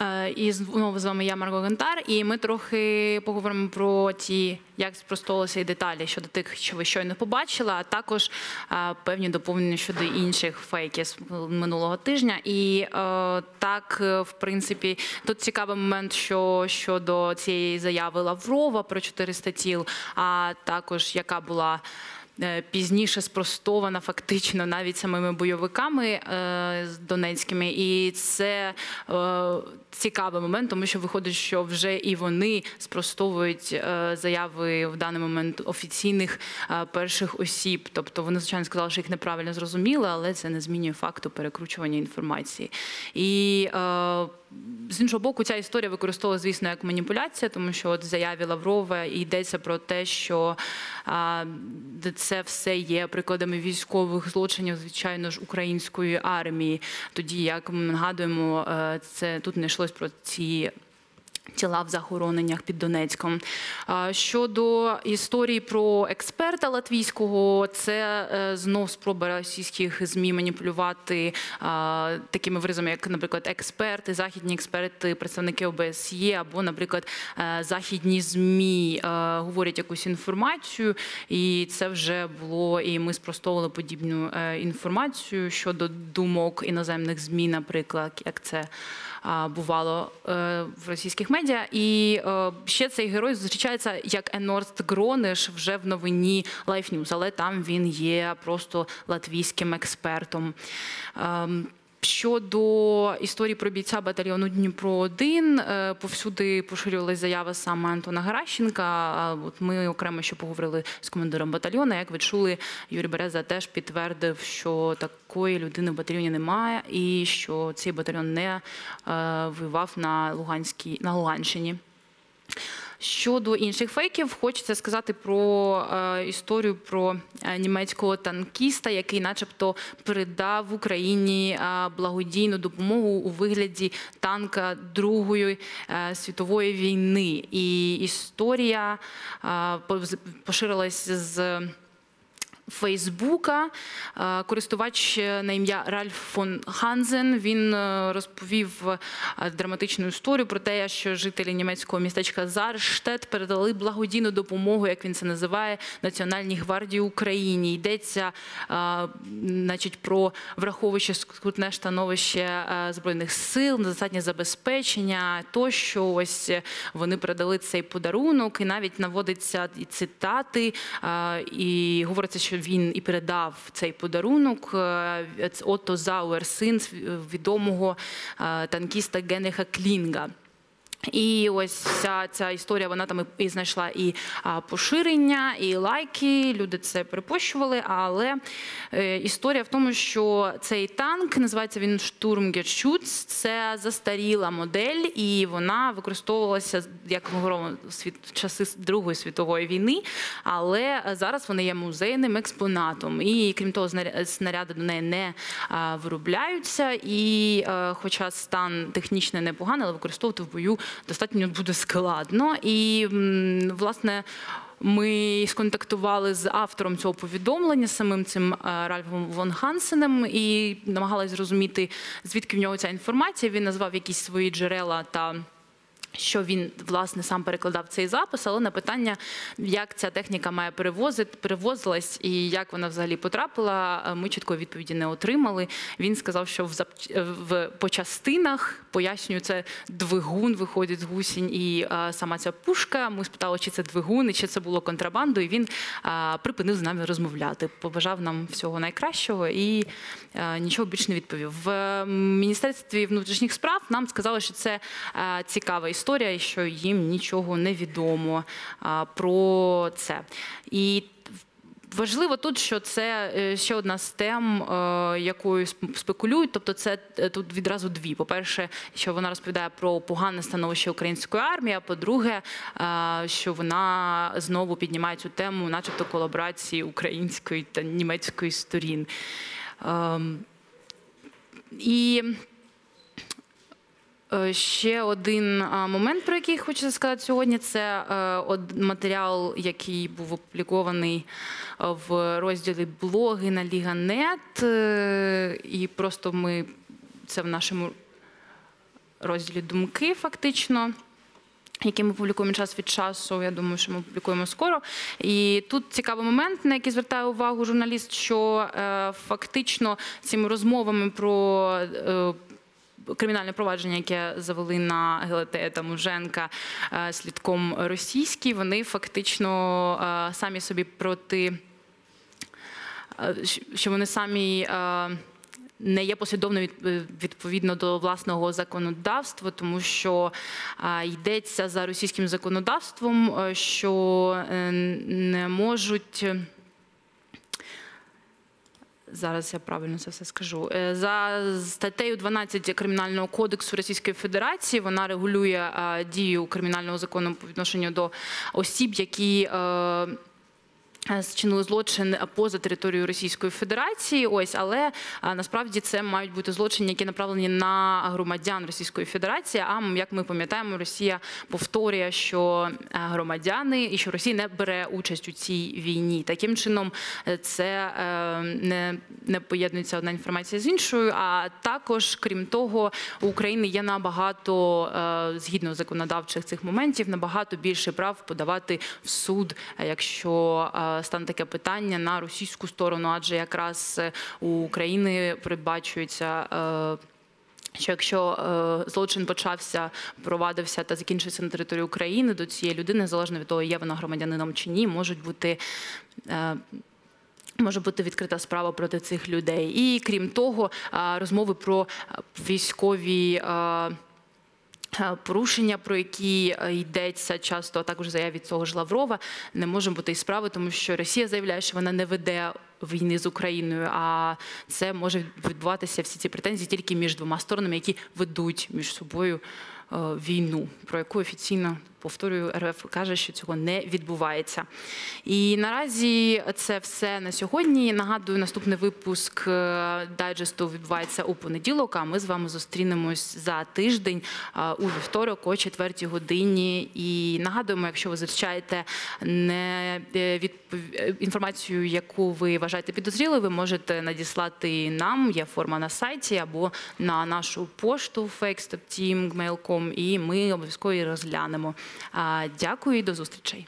Е, І знову з вами я Марго Гантар, і ми трохи поговоримо про ті, як спростовувалися і деталі щодо тих, що ви щойно побачили, а також е, певні доповнення щодо інших фейків з минулого тижня. І е, так, в принципі, тут цікавий момент, що щодо цієї заяви Лаврова про 400 тіл, а також яка була. Е, Пізніше спростована фактично навіть самими бойовиками е, з донецькими, і це е, цікавий момент, тому що виходить, що вже і вони спростовують заяви в даний момент офіційних перших осіб. Тобто вони звичайно сказали, що їх неправильно зрозуміли, але це не змінює факту перекручування інформації. І з іншого боку, ця історія використовує, звісно, як маніпуляція, тому що от в заяві Лаврова йдеться про те, що а, це все є прикладами військових злочинів, звичайно ж, української армії. Тоді, як ми нагадуємо, е, це тут не йшлось про ці. Тіла в захороненнях під Донецьком. Щодо історії про експерта латвійського, це е, знов спроба російських змі маніпулювати такими виразами, як, наприклад, експерти, західні експерти, представники ОБСЄ або, наприклад, е, західні змі е, говорять якусь інформацію, і це вже було. І ми спростовували подібну інформацію щодо думок іноземних змі, наприклад, як це бувало в російських медіа. І е, ще цей герой зустрічається як Енорст Грониш вже в новині Life News, але там він є просто латвійським експертом. Ем, Щодо історії про бійця батальйону Дніпро 1 повсюди поширювалася заява саме Антона Геращенка. От ми окремо ще поговорили з командиром батальйону. Як ви чули, Юрій Береза теж підтвердив, що такої людини в батальйоні немає, і що цей батальйон не е, воював на Луганській на Луганщині. Щодо інших фейків, хочеться сказати про е, історію про е, німецького танкіста, який, начебто, передав Україні е, благодійну допомогу у вигляді танка Другої світової війни. І історія поширилась з. Фейсбука Е, користувач на ім'я Ральф фон Ханзен. Він е, розповів е, драматичну історію про те, що жителі німецького містечка Зарштет передали благодійну допомогу, як він це називає, Національній гвардії Україні. Йдеться, е, значить, про враховуючи скрутне становище е, збройних сил, недостатнє забезпечення, тощо ось е, вони передали цей подарунок, і навіть наводиться і цитати, е, і говориться, що він і передав цей подарунок. е, Отто Зауер, син відомого е, танкіста Генриха Клінга. І ось ця, ця історія вона там і, знайшла і поширення, і лайки. Люди це припощували. Але е, історія в тому, що цей танк називається він Штурмгершутц, Це застаріла модель, і вона використовувалася як ми говоримо в часи Другої світової війни. Але зараз вони є музейним експонатом. І крім того, снаряди до неї не виробляються. І е, хоча стан технічно непоганий, але використовувати в бою достатньо буде складно. І власне. Ми сконтактували з автором цього повідомлення, самим цим е, Ральфом Вон Хансенем, і намагалися зрозуміти, звідки в нього ця інформація. Він назвав якісь свої джерела та. Що він власне сам перекладав цей запис, але на питання, як ця техніка має перевозити, перевозилась і як вона взагалі потрапила, е, ми чіткої відповіді не отримали. Він сказав, що в, зап- в по частинах пояснюю, це двигун виходить з гусінь, і е, сама ця пушка. Ми спитали, чи це двигун, і чи це було контрабандою. І він е, припинив з нами розмовляти. Побажав нам всього найкращого і е, нічого більше не відповів. В е, міністерстві внутрішніх справ нам сказали, що це е, цікава історія, і що їм нічого не відомо про це. І Важливо тут, що це е, ще одна з тем, е, якою спекулюють. Тобто, це е, тут відразу дві. По-перше, що вона розповідає про погане становище української армії. А по-друге, що вона знову піднімає цю тему, начебто колаборації української та німецької сторін. Ем, І Ще один момент, про який хочу сказати сьогодні, це е, матеріал, який був опублікований е, в розділі блоги на Ліга.нет. Е, І просто ми це в нашому розділі думки, фактично. Які ми публікуємо час від часу, я думаю, що ми публікуємо скоро. І тут цікавий момент, на який звертає увагу журналіст, що е, фактично цими розмовами про е, кримінальне провадження, яке завели на ГЛТ та Муженка е, слідком російський, вони фактично е, самі собі проти е, що вони самі не є послідовними від- відповідно до власного законодавства, тому що йдеться за російським законодавством, що не можуть. Зараз я правильно це все скажу. Е, За статтею 12 Кримінального кодексу Російської Федерації вона регулює е, дію кримінального закону по відношенню до осіб, які е, Зчинили злочин поза територією Російської Федерації, ось але насправді це мають бути злочини, які направлені на громадян Російської Федерації. А як ми пам'ятаємо, Росія повторює, що е, громадяни і що Росія не бере участь у цій війні. Таким чином, е, це е, не, не поєднується одна інформація з іншою. А також, крім того, у України є набагато е, згідно законодавчих цих моментів набагато більше прав подавати в суд, е, якщо е, стане таке питання на російську сторону, адже якраз е, у України передбачується. е, що якщо е, злочин почався, провадився та закінчився на території України, до цієї людини, незалежно від того, є вона громадянином чи ні, можуть бути. Е, Може бути відкрита справа проти цих людей, і крім того, розмови про військові е, порушення, про які е, йдеться часто, а також заяв від цього ж Лаврова, не може бути і справи, тому що Росія заявляє, що вона не веде війни з Україною, а це може відбуватися всі ці претензії тільки між двома сторонами, які ведуть між собою е, війну, про яку офіційно повторюю, РФ каже, що цього не відбувається. І наразі це все на сьогодні. Нагадую, наступний випуск е, дайджесту відбувається у понеділок. А ми з вами зустрінемось за тиждень е, у вівторок о 4 годині. І нагадуємо, якщо ви зустрічаєте не е, відпов- е, інформацію, яку ви вважаєте підозрілою, ви можете надіслати нам. Є форма на сайті або на нашу пошту fakestopteam.mail.com, і ми обов'язково її розглянемо. Дякую і до зустрічей.